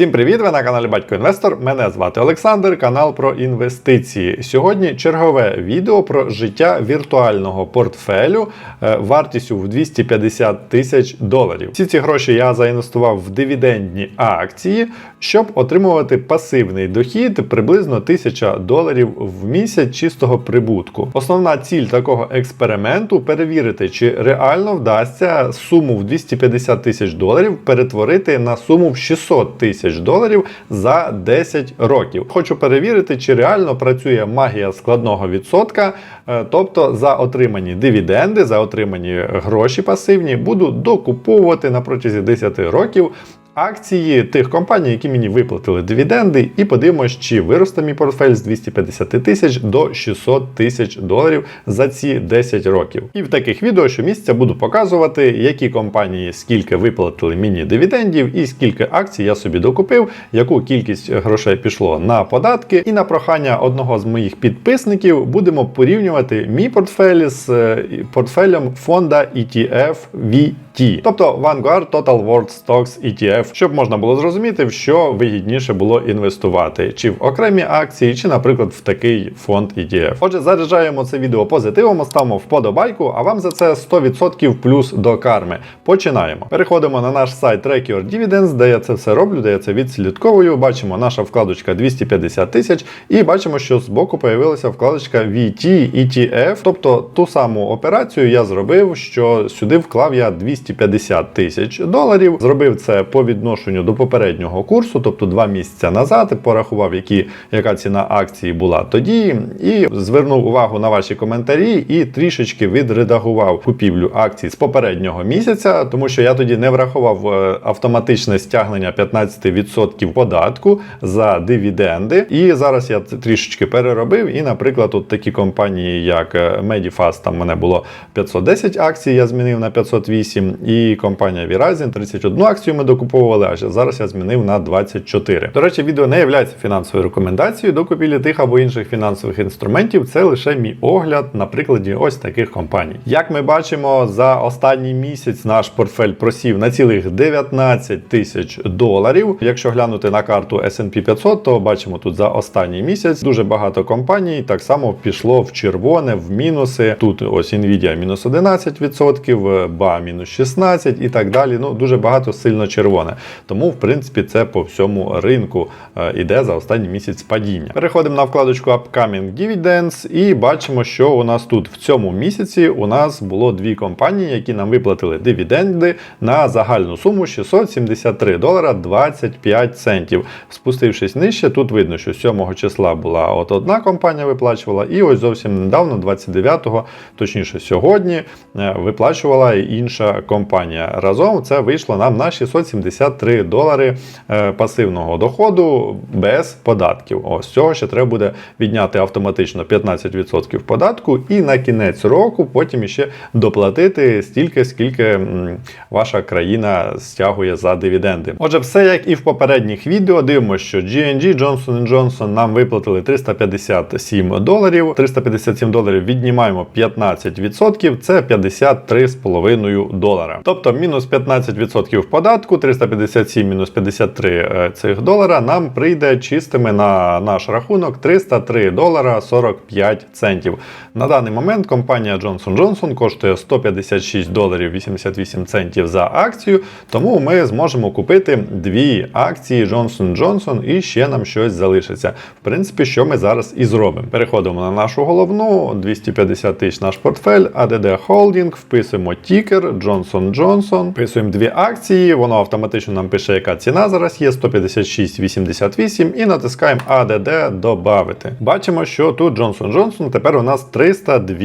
Всім привіт! Ви на каналі Батько Інвестор. Мене звати Олександр, канал про інвестиції. Сьогодні чергове відео про життя віртуального портфелю е, вартістю в 250 тисяч доларів. Всі ці гроші я заінвестував в дивідендні акції, щоб отримувати пасивний дохід приблизно 1000 доларів в місяць чистого прибутку. Основна ціль такого експерименту перевірити, чи реально вдасться суму в 250 тисяч доларів перетворити на суму в 600 тисяч доларів за 10 років. Хочу перевірити, чи реально працює магія складного відсотка, е, тобто за отримані дивіденди, за отримані гроші пасивні, буду докуповувати на протязі 10 років. Акції тих компаній, які мені виплатили дивіденди, і подивимось, чи виросте мій портфель з 250 тисяч до 600 тисяч доларів за ці 10 років. І в таких відео щомісяця буду показувати, які компанії скільки виплатили мені дивідендів і скільки акцій я собі докупив, яку кількість грошей пішло на податки. І на прохання одного з моїх підписників будемо порівнювати мій портфель з е, портфелем фонда ETF VT, тобто Vanguard Total World Stocks ETF, щоб можна було зрозуміти, в що вигідніше було інвестувати, чи в окремі акції, чи, наприклад, в такий фонд ETF. Отже, заряджаємо це відео позитивом, ставимо вподобайку, а вам за це 100% плюс до карми. Починаємо. Переходимо на наш сайт Tracker Dividends, де я це все роблю, де я це відслідковую. Бачимо наша вкладочка 250 тисяч, і бачимо, що збоку появилася вкладочка VT ETF, тобто ту саму операцію я зробив, що сюди вклав я 250 тисяч доларів. Зробив це по відношенню до попереднього курсу, тобто два місяці назад, порахував, які, яка ціна акції була тоді, і звернув увагу на ваші коментарі і трішечки відредагував купівлю акцій з попереднього місяця, тому що я тоді не врахував е, автоматичне стягнення 15% податку за дивіденди. І зараз я це трішечки переробив. І, наприклад, от такі компанії, як е, Medifast, там мене було 510 акцій, я змінив на 508, і компанія Verizon 31 акцію ми докуповували, а зараз я змінив на 24. До речі, відео не є фінансовою рекомендацією до купівлі тих або інших фінансових інструментів. Це лише мій огляд на прикладі ось таких компаній. Як ми бачимо, за останній місяць наш портфель просів на цілих 19 тисяч доларів. Якщо глянути на карту S&P 500, то бачимо тут за останній місяць дуже багато компаній так само пішло в червоне, в мінуси. Тут ось Nvidia мінус 11%, BA мінус 16% і так далі. Ну дуже багато сильно червоне. Тому, в принципі, це по всьому ринку е, іде за останній місяць падіння. Переходимо на вкладочку Upcoming Dividends і бачимо, що у нас тут в цьому місяці у нас було дві компанії, які нам виплатили дивіденди на загальну суму 673 долара 25 центів. Спустившись нижче, тут видно, що 7 числа була от одна компанія виплачувала, і ось зовсім недавно, 29-го, точніше сьогодні, е, виплачувала інша компанія. Разом це вийшло нам на 673 долари е, пасивного доходу без податків. Ось цього ще треба буде відняти автоматично 15% податку, і на кінець року потім ще доплатити стільки, скільки ваша країна стягує за дивіденди. Отже, все як і в попередніх відео, дивимося, що G&G Johnson Johnson нам виплатили 357 доларів. 357 доларів віднімаємо 15%, це 53,5 долара. Тобто мінус 15% податку, 357 мінус 53 е, цих долара нам прийде чистими на наш рахунок 303 долара 45 центів. На даний момент компанія Johnson Johnson коштує 156 доларів 88 центів за акцію, тому ми зможемо купити дві акції Johnson Johnson і ще нам щось залишиться. В принципі, що ми зараз і зробимо. Переходимо на нашу головну 250 тисяч наш портфель, ADD Holding, вписуємо тікер Johnson Johnson, вписуємо дві акції, воно автоматично нам пише, яка ціна зараз є. 156,88 і натискаємо ADD добавити. Бачимо, що тут Johnson Johnson тепер у нас 302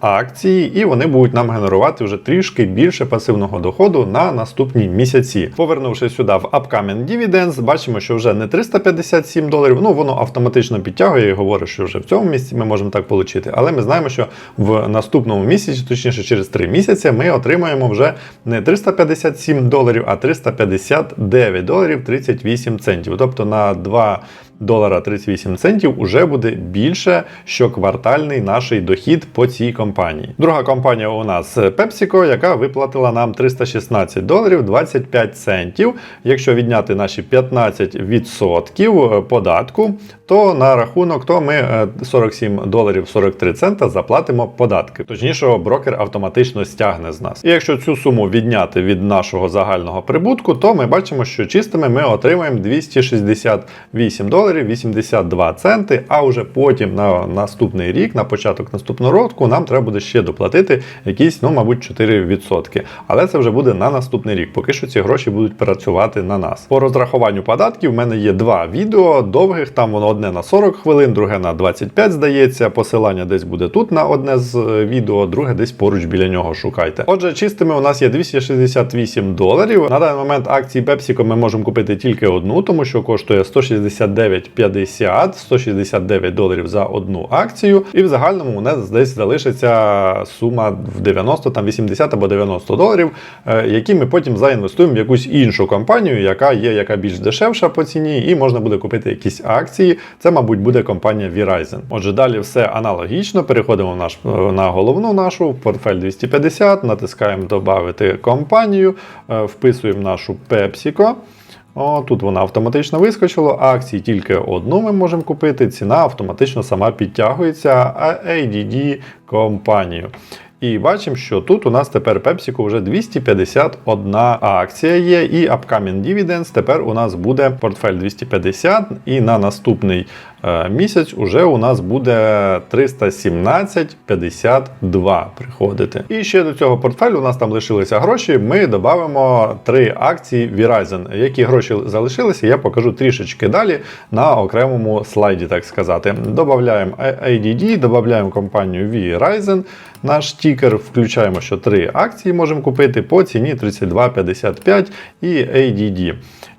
акції, і вони будуть нам генерувати вже трішки більше пасивного доходу на наступні місяці. Повернувши сюди в Upcoming Dividends, бачимо, що вже не 357 доларів, ну воно автоматично підтягує і говорить, що вже в цьому місці ми можемо так отримати. Але ми знаємо, що в наступному місяці, точніше через 3 місяці, ми отримаємо вже не 357 доларів, а 359 доларів 38 центів. Тобто на 2 долара 38 центів уже буде більше щоквартальний наш дохід по цій компанії. Друга компанія у нас PepsiCo, яка виплатила нам 316 доларів 25 центів. Якщо відняти наші 15% податку, то на рахунок то ми е, 47 доларів 43 цента заплатимо податки. Точніше, брокер автоматично стягне з нас. І якщо цю суму відняти від нашого загального прибутку, то ми бачимо, що чистими ми отримаємо 268 доларів 82 центи. А вже потім на наступний рік, на початок наступного року, нам треба буде ще доплатити якісь, ну, мабуть, 4%. Але це вже буде на наступний рік. Поки що ці гроші будуть працювати на нас. По розрахуванню податків в мене є два відео довгих. Там воно одне на 40 хвилин, друге на 25, здається. Посилання десь буде тут на одне з е, відео, друге десь поруч біля нього шукайте. Отже, чистими у нас є 268 доларів. На даний момент акції PepsiCo ми можемо купити тільки одну, тому що коштує 169,50, 169 доларів за одну акцію. І в загальному у нас десь залишиться сума в 90, там 80 або 90 доларів, е, які ми потім заінвестуємо в якусь іншу компанію, яка є яка більш дешевша по ціні, і можна буде купити якісь акції. Це, мабуть, буде компанія Verizon. Отже, далі все аналогічно. Переходимо в наш, е, на головну нашу в портфель 250, натискаємо Додати компанію, е, вписуємо нашу PepsiCo. О, тут вона автоматично вискочила. Акції тільки одну ми можемо купити. Ціна автоматично сама підтягується, ADD компанію. І бачимо, що тут у нас тепер PepsiCo вже 251 акція є, і Upcoming Dividends тепер у нас буде портфель 250, і на наступний місяць уже у нас буде 317,52 приходити. І ще до цього портфелю у нас там лишилися гроші. Ми додамо три акції Verizon. Які гроші залишилися, я покажу трішечки далі на окремому слайді, так сказати. Додаємо ADD, додаємо компанію Verizon. Наш тікер включаємо, що три акції можемо купити по ціні 32,55 і ADD.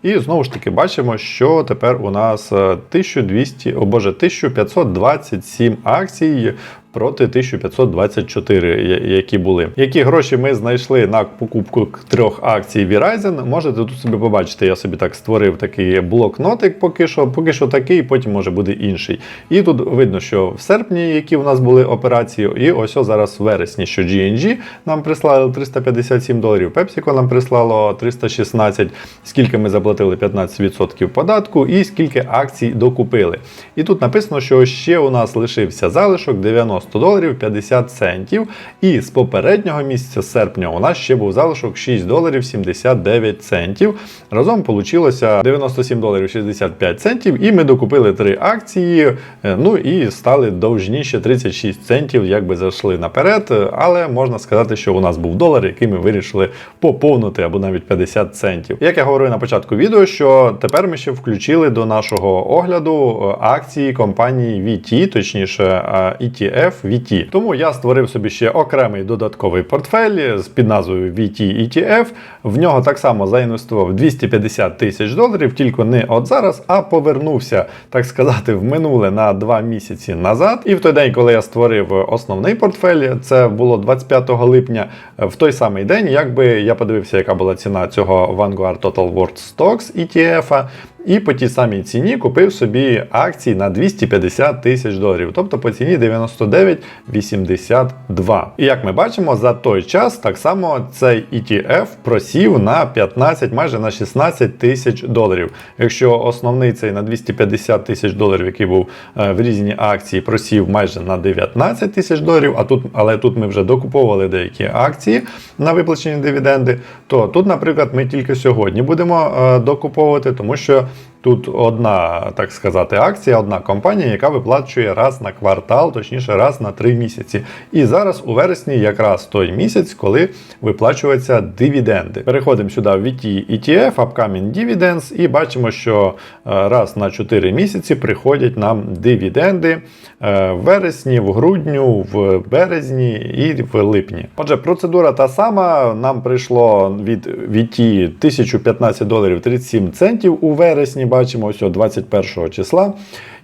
І знову ж таки бачимо, що тепер у нас е, 1200, о боже, 1527 акцій. Проти 1524, які були. Які гроші ми знайшли на покупку трьох акцій Verizon, можете тут собі побачити. Я собі так створив такий блокнотик поки що, поки що такий, потім може буде інший. І тут видно, що в серпні, які у нас були операції, і ось зараз в вересні, що GNG нам прислали 357 доларів, PepsiCo нам прислало 316, скільки ми заплатили 15% податку, і скільки акцій докупили. І тут написано, що ще у нас лишився залишок 90 доларів 50 центів. І з попереднього місяця серпня у нас ще був залишок 6 доларів 79 центів. Разом вийшло 97 доларів 65 центів, і ми докупили три акції. е, Ну і стали довжніше 36 центів, якби зайшли наперед. Але можна сказати, що у нас був долар, який ми вирішили поповнити або навіть 50 центів. Як я говорив на початку відео, що тепер ми ще включили до нашого огляду е, акції компанії VT, точніше е, ETF VT. Тому я створив собі ще окремий додатковий портфель з під назвою VT ETF. В нього так само заінвестував 250 тисяч доларів, тільки не от зараз, а повернувся, так сказати, в минуле на два місяці назад. І в той день, коли я створив основний портфель, це було 25 липня, в той самий день, якби я подивився, яка була ціна цього Vanguard Total World Stocks ETF. І по тій самій ціні купив собі акції на 250 тисяч доларів, тобто по ціні 99,82. І як ми бачимо, за той час так само цей ETF просів на 15, майже на 16 тисяч доларів. Якщо основний цей на 250 тисяч доларів, який був е, в різні акції, просів майже на 19 тисяч доларів, а тут, але тут ми вже докуповували деякі акції на виплачені дивіденди, то тут, наприклад, ми тільки сьогодні будемо е, докуповувати, тому що Yeah. Тут одна, так сказати, акція, одна компанія, яка виплачує раз на квартал, точніше, раз на три місяці. І зараз у вересні якраз той місяць, коли виплачуються дивіденди. Переходимо сюди в VT ETF, Upcoming Dividends, і бачимо, що е, раз на 4 місяці приходять нам дивіденди е, в вересні, в грудню, в березні і в липні. Отже, процедура та сама. Нам прийшло від VT 1015 доларів 37 центів у вересні бачимо ось о 21 числа.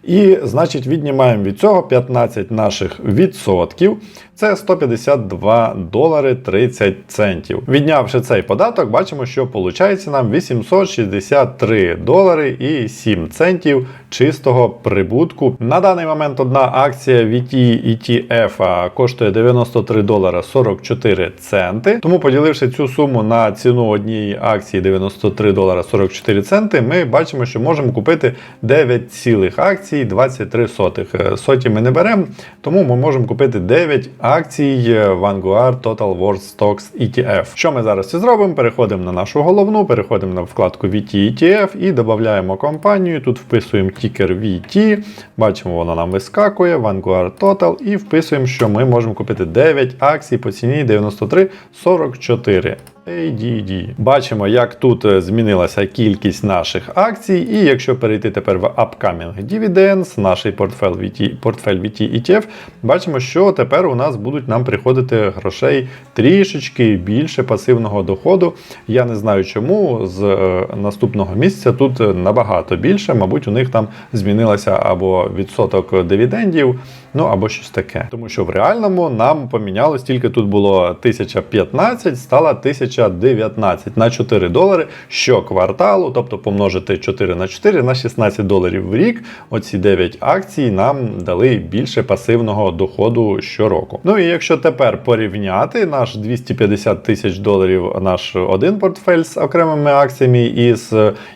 І, значить, віднімаємо від цього 15 наших відсотків. Це 152 долари 30 центів. Віднявши цей податок, бачимо, що виходить нам 863 долари і 7 центів чистого прибутку. На даний момент одна акція VT ETF коштує 93 долара 44 центи. Тому поділивши цю суму на ціну однієї акції 93 долара 44 центи, ми бачимо, що можемо купити 9 цілих акцій 23 сотих. Е, Соті ми не беремо, тому ми можемо купити 9 акцій Vanguard Total World Stocks ETF. Що ми зараз і зробимо? Переходимо на нашу головну, переходимо на вкладку VT ETF і додаємо компанію. Тут вписуємо тікер VT, бачимо, воно нам вискакує, Vanguard Total, і вписуємо, що ми можемо купити 9 акцій по ціні 93,44. ADD. Бачимо, як тут е, змінилася кількість наших акцій, і якщо перейти тепер в Upcoming Dividends, наш портфель VT, портфель VT ETF, бачимо, що тепер у нас будуть нам приходити грошей трішечки більше пасивного доходу. Я не знаю чому. З е, наступного місяця тут е, набагато більше, мабуть, у них там змінилося або відсоток дивідендів. Ну або щось таке. Тому що в реальному нам помінялось тільки тут було 1015, стало 1019 на 4 долари щокварталу, тобто помножити 4 на 4 на 16 доларів в рік. Оці 9 акцій нам дали більше пасивного доходу щороку. Ну і якщо тепер порівняти наш 250 тисяч доларів, наш один портфель з окремими акціями із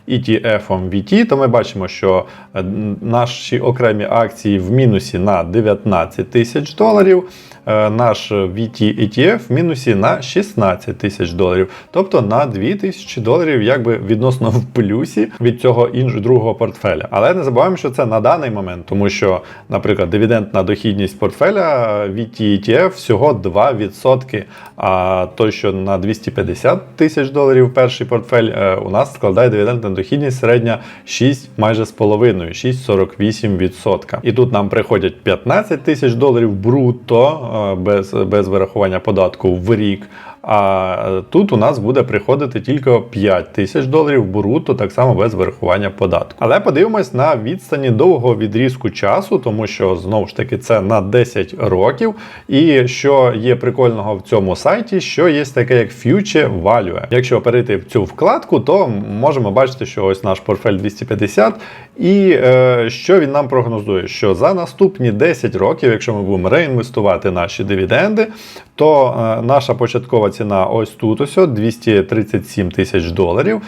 ETF VT, то ми бачимо, що е, наші окремі акції в мінусі на 19 тисяч доларів. е, Наш VT ETF в мінусі на 16 тисяч доларів, тобто на 2 тисячі доларів, якби відносно в плюсі від цього іншого другого портфеля. Але не забуваємо, що це на даний момент, тому що, наприклад, дивідендна дохідність портфеля VT ETF всього 2%. А той, що на 250 тисяч доларів перший портфель, е, у нас складає дивідендна дохідність середня 6 майже з половиною, 6,48%. І тут нам приходять 15 тисяч доларів брутто без, без вирахування податку в рік. А тут у нас буде приходити тільки 5 тисяч доларів брутто, так само без вирахування податку. Але подивимось на відстані довгого відрізку часу, тому що знову ж таки це на 10 років. І що є прикольного в цьому сайті, що є таке як Future Value. Якщо перейти в цю вкладку, то можемо бачити, що ось наш портфель 250. І е, що він нам прогнозує? Що за наступні 10 років, якщо ми будемо реінвестувати наші дивіденди, то е, наша початкова ціна ось тут ось 237 тисяч доларів.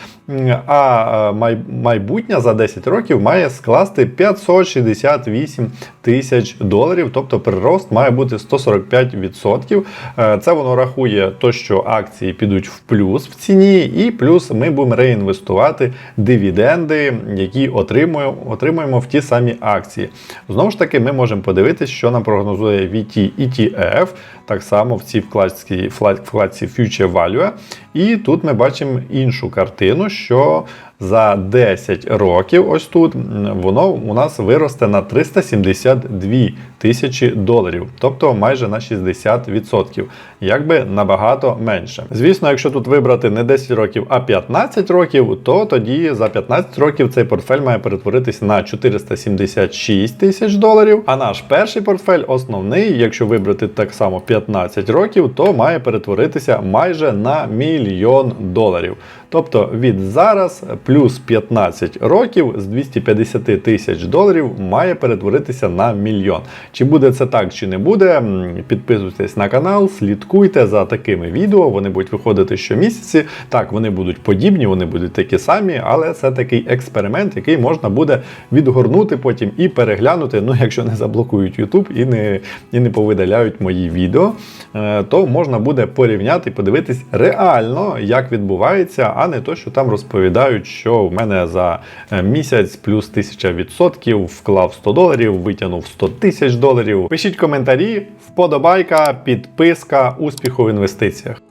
А е, май, майбутнє за 10 років має скласти 568 тисяч доларів, тобто прирост має бути 145%. Е, Це воно рахує то, що акції підуть в плюс в ціні, і плюс ми будемо реінвестувати дивіденди, які отримуємо, отримуємо в ті самі акції. Знову ж таки, ми можемо подивитися, що нам прогнозує VT ETF, так само в цій вкладці, вкла- вкладці Future Value. І тут ми бачимо іншу картину, що за 10 років, ось тут, воно у нас виросте на 372 тисячі доларів, тобто майже на 60%, якби набагато менше. Звісно, якщо тут вибрати не 10 років, а 15 років, то тоді за 15 років цей портфель має перетворитися на 476 тисяч доларів. А наш перший портфель, основний, якщо вибрати так само 15 років, то має перетворитися майже на мільйон доларів. Тобто від зараз плюс 15 років з 250 тисяч доларів має перетворитися на мільйон. Чи буде це так, чи не буде, підписуйтесь на канал, слідкуйте за такими відео. Вони будуть виходити щомісяці. Так, вони будуть подібні, вони будуть такі самі, але це такий експеримент, який можна буде відгорнути потім і переглянути. Ну, якщо не заблокують YouTube і не, і не повидаляють мої відео, е, то можна буде порівняти подивитись реально, як відбувається, а не то, що там розповідають, що в мене за е, місяць плюс 1000 відсотків вклав 100 доларів, витягнув 100 тисяч доларів. Пишіть коментарі, вподобайка, підписка, успіху в інвестиціях.